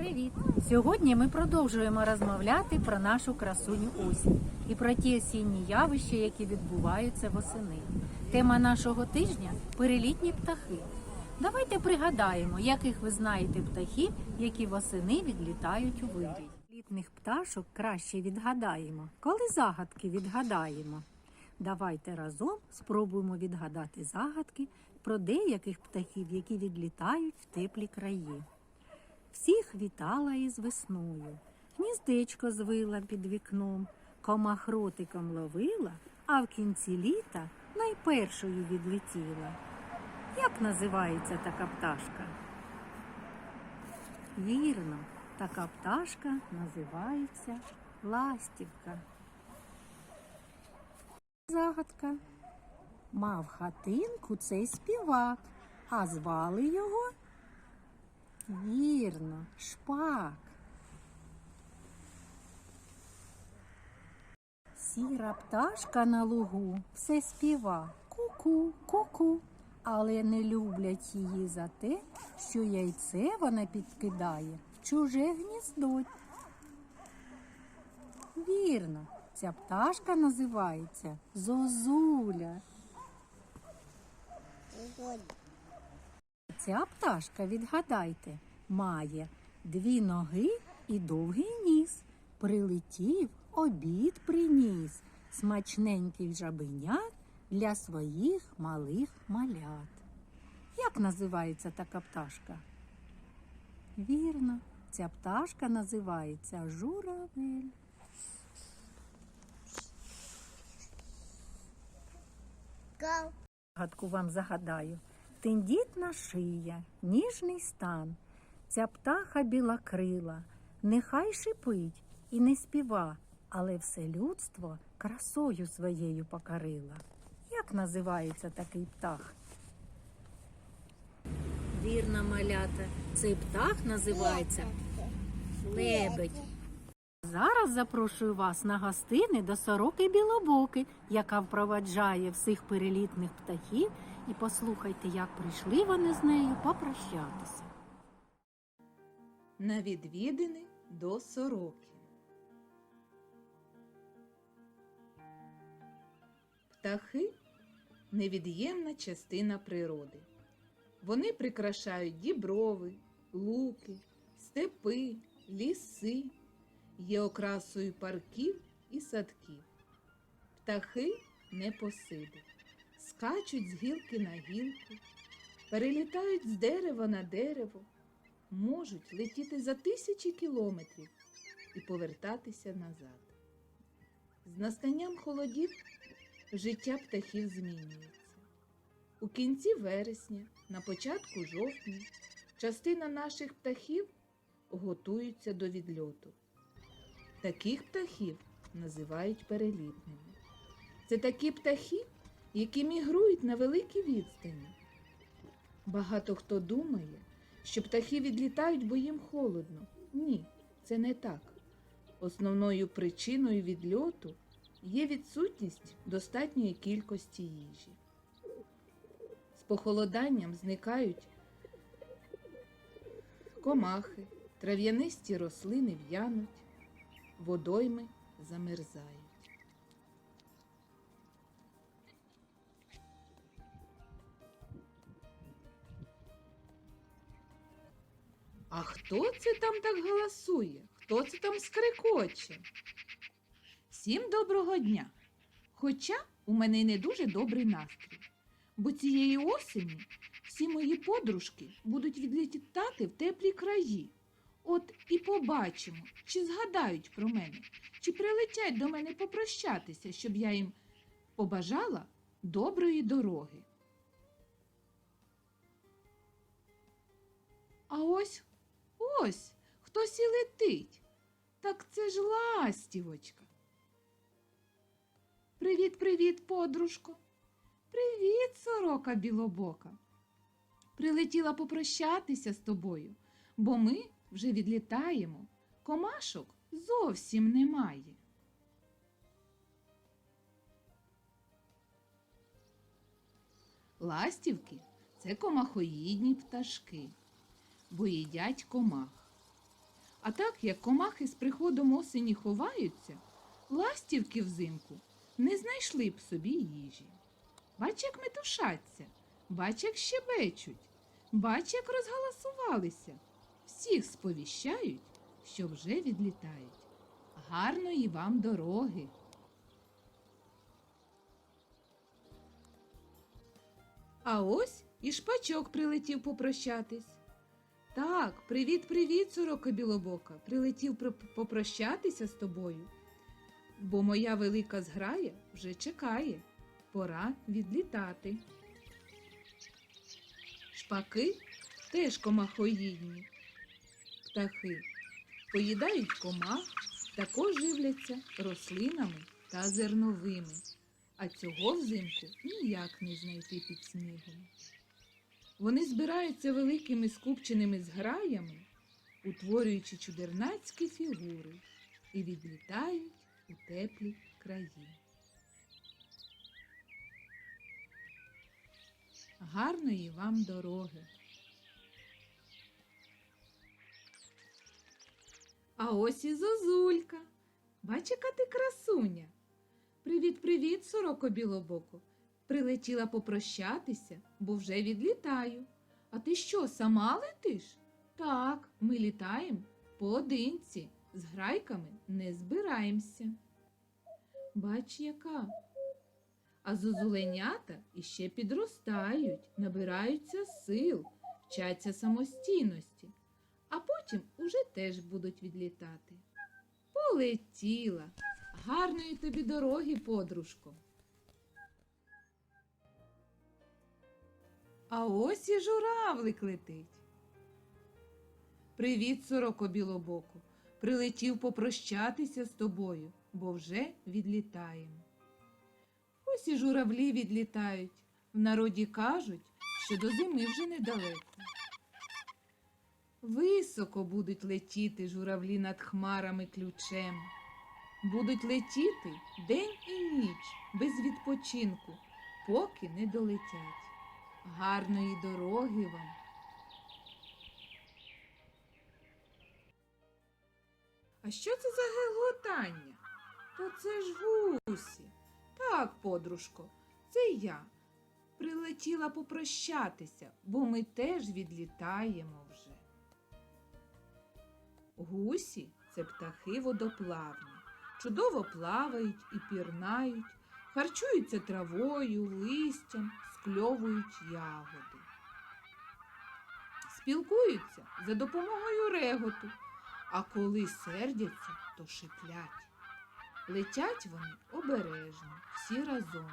Привіт! Сьогодні ми продовжуємо розмовляти про нашу красуню осінь і про ті осінні явища, які відбуваються восени. Тема нашого тижня перелітні птахи. Давайте пригадаємо, яких ви знаєте птахів, які восени відлітають у вирій. Літних пташок краще відгадаємо, коли загадки відгадаємо. Давайте разом спробуємо відгадати загадки про деяких птахів, які відлітають в теплі краї. Всіх вітала із весною, гніздечко звила під вікном, комах ротиком ловила, а в кінці літа найпершою відлетіла. Як називається така пташка? Вірно, така пташка називається ластівка. Загадка. Мав хатинку цей співак, а звали його Вірно, шпак. Сіра пташка на лугу все співа ку-ку, ку-ку, але не люблять її за те, що яйце вона підкидає в чуже гніздо. Вірно, ця пташка називається Зозуля. Ця пташка, відгадайте, має дві ноги і довгий ніс. Прилетів, обід приніс, смачненький жабенят для своїх малих малят. Як називається така пташка? Вірно, ця пташка називається журавель. Гадку вам загадаю. Тендітна шия, ніжний стан. Ця птаха білокрила, нехай шипить і не співа, але все людство красою своєю покорила. Як називається такий птах? Вірна малята, цей птах називається лебедь. Зараз запрошую вас на гостини до сороки білобоки, яка впроваджає всіх перелітних птахів, і послухайте, як прийшли вони з нею попрощатися. На відвідини до сороки. Птахи невід'ємна частина природи. Вони прикрашають діброви, луки, степи, ліси, є окрасою парків і садків. Птахи непосиди, скачуть з гілки на гілку, перелітають з дерева на дерево, можуть летіти за тисячі кілометрів і повертатися назад. З настанням холодів життя птахів змінюється. У кінці вересня, на початку жовтня, частина наших птахів готуються до відльоту. Таких птахів називають перелітними. Це такі птахи, які мігрують на великі відстані. Багато хто думає, що птахи відлітають, бо їм холодно. Ні, це не так. Основною причиною відльоту є відсутність достатньої кількості їжі. З похолоданням зникають комахи, трав'янисті рослини в'януть, водойми замерзають. А хто це там так галасує? Хто це там скрикоче? Всім доброго дня! Хоча у мене й не дуже добрий настрій, бо цієї осені всі мої подружки будуть відлітати в теплі краї. От і побачимо, чи згадають про мене, чи прилетять до мене попрощатися, щоб я їм побажала доброї дороги. А ось ось хтось і летить. Так це ж ластівочка. Привіт, привіт, подружко. Привіт, сорока білобока. Прилетіла попрощатися з тобою, бо ми вже відлітаємо. Комашок зовсім немає. Ластівки це комахоїдні пташки, бо їдять комах. А так як комахи з приходом осені ховаються, ластівки взимку не знайшли б собі їжі. Бач, як метушаться, бач, як щебечуть, бач, як розгаласувалися. Всіх сповіщають, що вже відлітають. Гарної вам дороги! А ось і шпачок прилетів попрощатись. Так, привіт, привіт, сорока білобока. Прилетів попрощатися з тобою. Бо моя велика зграя вже чекає. Пора відлітати. Шпаки теж комахоїдні. Птахи поїдають комах, також живляться рослинами та зерновими. А цього взимку ніяк не знайти під снігом. Вони збираються великими скупченими зграями, утворюючи чудернацькі фігури, і відлітають у теплі краї. Гарної вам дороги! А ось і зозулька. Бач, яка ти красуня. Привіт, привіт, сороко білобоко. Прилетіла попрощатися, бо вже відлітаю. А ти що, сама летиш? Так, ми літаємо поодинці, з грайками не збираємося. Бач, яка. А зозуленята іще підростають, набираються сил, вчаться самостійності, а потім уже теж будуть відлітати. Полетіла. Гарної тобі дороги, подружко. А ось і журавлик летить. Привіт, сороко білобоку. Прилетів попрощатися з тобою, бо вже відлітаємо. Ось і журавлі відлітають. В народі кажуть, що до зими вже недалеко. Високо будуть летіти журавлі над хмарами ключем. Будуть летіти день і ніч без відпочинку, поки не долетять. Гарної дороги вам. А що це за геготання? То це ж гусі. Так, подружко, це я. Прилетіла попрощатися, бо ми теж відлітаємо вже. Гусі це птахи водоплавні, чудово плавають і пірнають, харчуються травою, листям, скльовують ягоди. Спілкуються за допомогою реготу, а коли сердяться, то шиплять. Летять вони обережно, всі разом,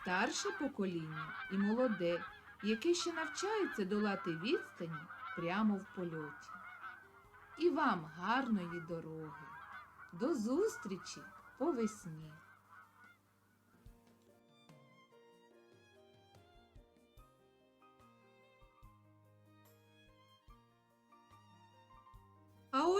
старше покоління і молоде, яке ще навчається долати відстані прямо в польоті. І вам гарної дороги. До зустрічі по весні.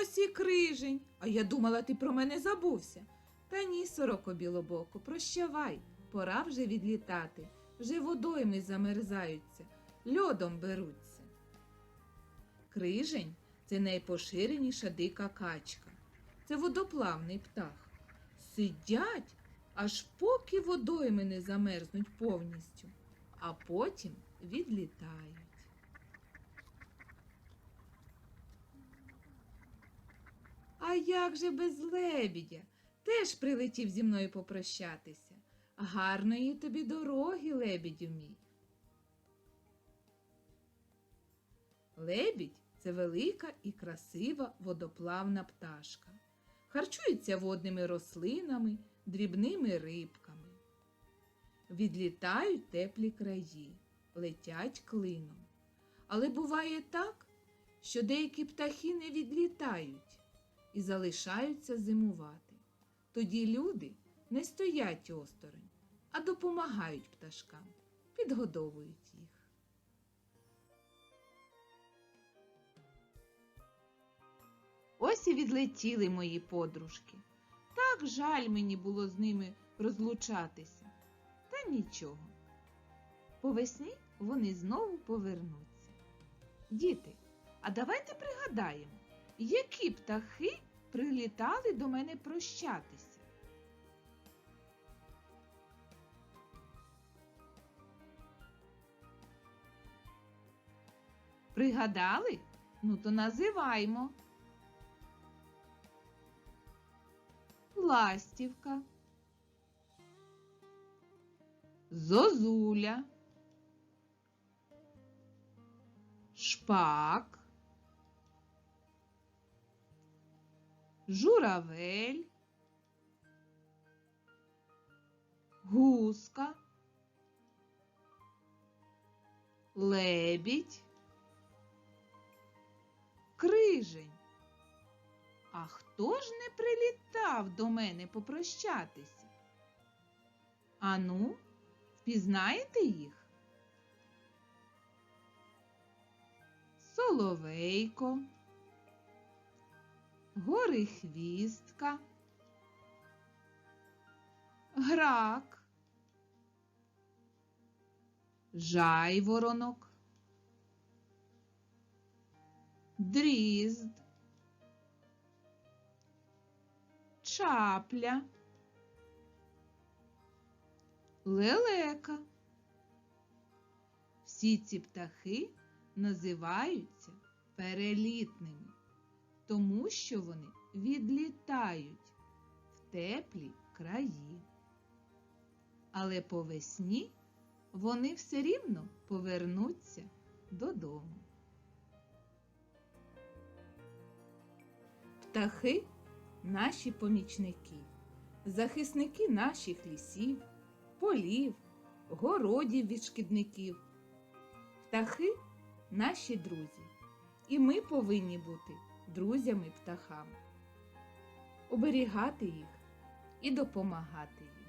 Ось і крижень. А я думала, ти про мене забувся. Та ні, сороко білобоку, прощавай, пора вже відлітати. Вже водойми замерзаються, льодом беруться. Крижень це найпоширеніша дика качка. Це водоплавний птах. Сидять, аж поки водойми не замерзнуть повністю, а потім відлітають. А як же без лебідя? Теж прилетів зі мною попрощатися. Гарної тобі дороги, лебідю мій. Лебідь це велика і красива водоплавна пташка. Харчується водними рослинами, дрібними рибками. Відлітають теплі краї, летять клином. Але буває так, що деякі птахи не відлітають і залишаються зимувати. Тоді люди не стоять осторонь, а допомагають пташкам, підгодовують їх. Ось і відлетіли мої подружки. Так жаль мені було з ними розлучатися. Та нічого. По весні вони знову повернуться. Діти, а давайте пригадаємо, Які птахи прилітали до мене прощатися? Пригадали? Ну то називаймо. Ластівка. Зозуля. Шпак. Журавель. Гуска. Лебідь. Крижень. А хто ж не прилітав до мене попрощатися? Ану, впізнаєте їх? Соловейко, горихвістка, грак, жайворонок, дрізд, чапля, лелека. Всі ці птахи називаються перелітними, тому що вони відлітають в теплі краї. Але по весні вони все рівно повернуться додому. Птахи наші помічники, захисники наших лісів, полів, городів від шкідників. Птахи наші друзі, і ми повинні бути друзями птахам, оберігати їх і допомагати їм.